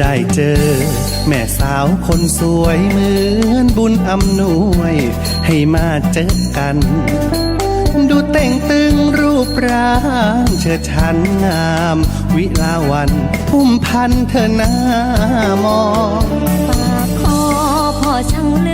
ได้เจอ แม่สาวคนสวยเหมือนบุญอำนวย ให้มาเจอกัน ดูเต่งตึงรูปร่างเชิดชันงาม วิลาวันพุ่มพันเธอหน้ามองปากคอพอช่างเลื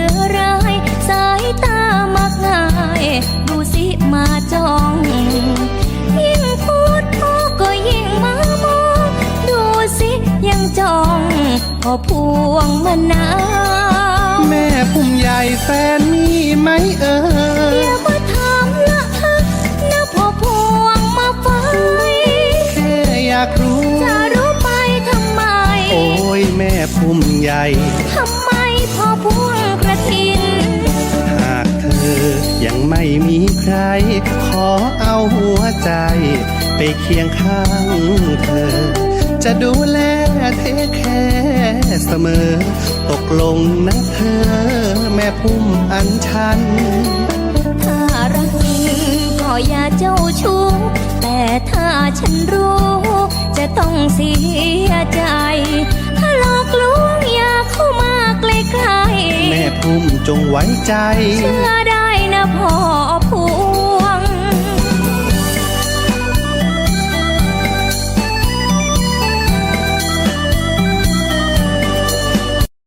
พอพวงมะนาวแม่พุ่มใหญ่แฟนมีไหมเอ่อย่ายมาถามละฮะนะพอพวงมาไฟแค่อยากรู้ จะรู้ไปทำไม โอ้ยแม่พุ่มใหญ่ทำไมพอพวงกระทิน หากเธอยังไม่มีใคร ขอเอาหัวใจ ไปเคียงข้างเธอ จะดูแลเทคแค่ เสมอ ตกลงนะเธอ แม่พุ่มอันชัน ถ้ารักจริงก็อย่าเจ้าชู้ แต่ถ้าฉันรู้ จะต้องเสียใจ ถ้าหลอกลวงอย่าเข้ามาใกล้แม่พุ่มจงไว้ใจๆเชื่อได้